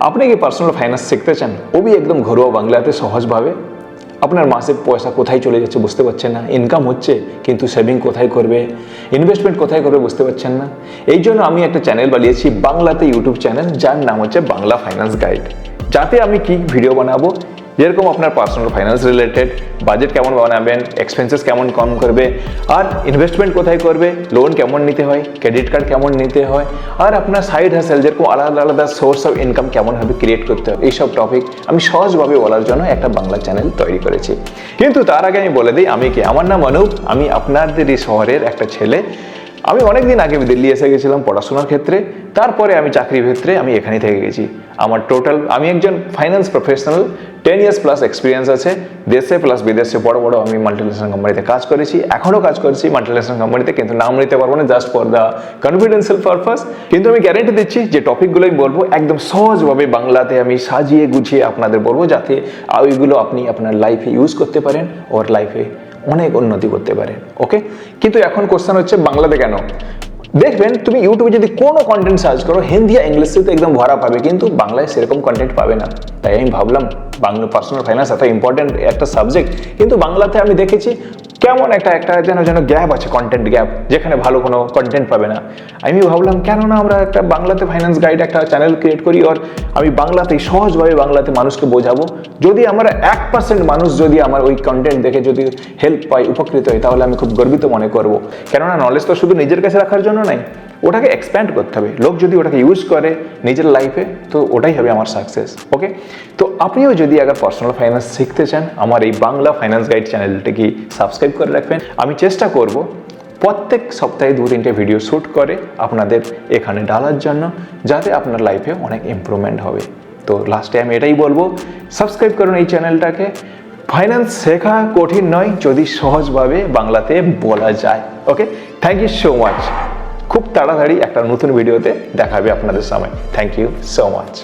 আপনি কি personal finance শিখতে চান? ও একদম ঘরোয়া বাংলাতে সহজভাবে। আপনার মাসে পয়সা কোথায় চলে যাচ্ছে বুঝতে পারছেন না। ইনকাম হচ্ছে, কিন্তু সেভিং কোথায় করবে? ইনভেস্টমেন্ট কোথায় করবে বুঝতে পারছেন না। এই জন্য আমি একটা চ্যানেল বানিয়েছি, বাংলাতে ইউটিউব চ্যানেল যার নাম হচ্ছে বাংলা ফাইন্যান্স গাইড যাতে আমি কি ভিডিও বানাবো যেরকম আপনার পার্সোনাল ফাইন্যান্স রিলেটেড বাজেট কেমন বানাবেন এক্সপেন্সেস কেমন কম করবে, আর ইনভেস্টমেন্ট কোথায় করবে লোন কেমন নিতে হয় ক্রেডিট কার্ড কেমন নিতে হয়, আর আপনার সাইড হাসেল যেরকম আলাদা আলাদা সোর্স অফ ইনকাম কেমনভাবে ক্রিয়েট করতে হবে, এইসব টপিক আমি সহজভাবে বলার জন্য একটা বাংলা চ্যানেল তৈরি করেছি। কিন্তু তার আগে আমি বলে দিই, আমি কি, আমার নাম অনুপ, আমি আপনাদের এই শহরের একটা ছেলে। আমি অনেক দিন আগে দিল্লি এসে গেছিলাম পড়াশোনার ক্ষেত্রে, তারপরে আমি চাকরির ক্ষেত্রে আমি এখানেই থেকে গেছি। আমার টোটাল আমি একজন finance professional ten years plus experience আছে, দেশে প্লাস বিদেশে বড় বড় আমি মাল্টিনেশনাল কোম্পানিতে কাজ করেছি, এখনও কাজ করছি মাল্টিনেশনাল কোম্পানিতে কিন্তু নাম নিতে পারব না just for the confidential purpose কিন্তু আমি গ্যারেন্টি দিচ্ছি যে টপিকগুলো আমি বলব, একদম সহজভাবে বাংলাতে আমি সাজিয়ে গুছিয়ে আপনাদের বলব, যাতে ওইগুলো আপনি আপনার লাইফে ইউজ করতে পারেন ওর লাইফে অনেক উন্নতি করতে পারেন ওকে কিন্তু এখন কোশ্চেন হচ্ছে বাংলাতে কেন? দেখবেন তুমি ইউটিউবে যদি কোনো কন্টেন্ট সার্চ করো, হিন্দি আর ইংলিশে তো একদম ভরা পাবে, কিন্তু বাংলায় সেরকম কন্টেন্ট পাবে না। তাই আমি ভাবলাম, বাংলা পার্সোনাল ফাইন্যান্স এত ইম্পর্টেন্ট একটা সাবজেক্ট কিন্তু বাংলাতে আমি দেখেছি কেমন একটা একটা যেন যেন গ্যাপ আছে কন্টেন্ট গ্যাপ যেখানে ভালো কোনো কন্টেন্ট পাবে না। আমি ভাবলাম কেন না আমরা একটা বাংলাতে ফাইন্যান্স গাইড একটা চ্যানেল ক্রিয়েট করি আর আমি বাংলাতেই সহজভাবে বাংলাতে মানুষকে বোঝাবো। যদি আমরা এক পার্সেন্ট মানুষ যদি আমার ওই কন্টেন্ট দেখে যদি হেল্প পাই উপকৃত হয়, তাহলে আমি খুব গর্বিত মনে করব। কেননা নলেজ তো শুধু নিজের কাছে রাখার জন্য নাই, ওটাকে এক্সপ্যান্ড করতে হবে। লোক যদি ওটাকে ইউজ করে নিজের লাইফে তো ওটাই হবে আমার সাকসেস ওকে তো আপনিও যদি আগে পার্সোনাল ফাইন্যান্স শিখতে চান, আমার এই বাংলা ফাইন্যান্স গাইড চ্যানেলটিকে সাবস্ক্রাইব করে রাখবেন। আমি চেষ্টা করব প্রত্যেক সপ্তাহে দু তিনটে ভিডিও শ্যুট করে আপনাদের এখানে ডালার জন্য, যাতে আপনার লাইফে অনেক ইম্প্রুভমেন্ট হবে। তো লাস্টে আমি এটাই বলব সাবস্ক্রাইব করুন এই চ্যানেলটাকে ফাইন্যান্স শেখা কঠিন নয়, যদি সহজভাবে বাংলাতে বলা যায়। Okay thank you so much খুব তাড়াতাড়ি একটা নতুন ভিডিওতে দেখাবে আপনাদের সামনে। Thank you so much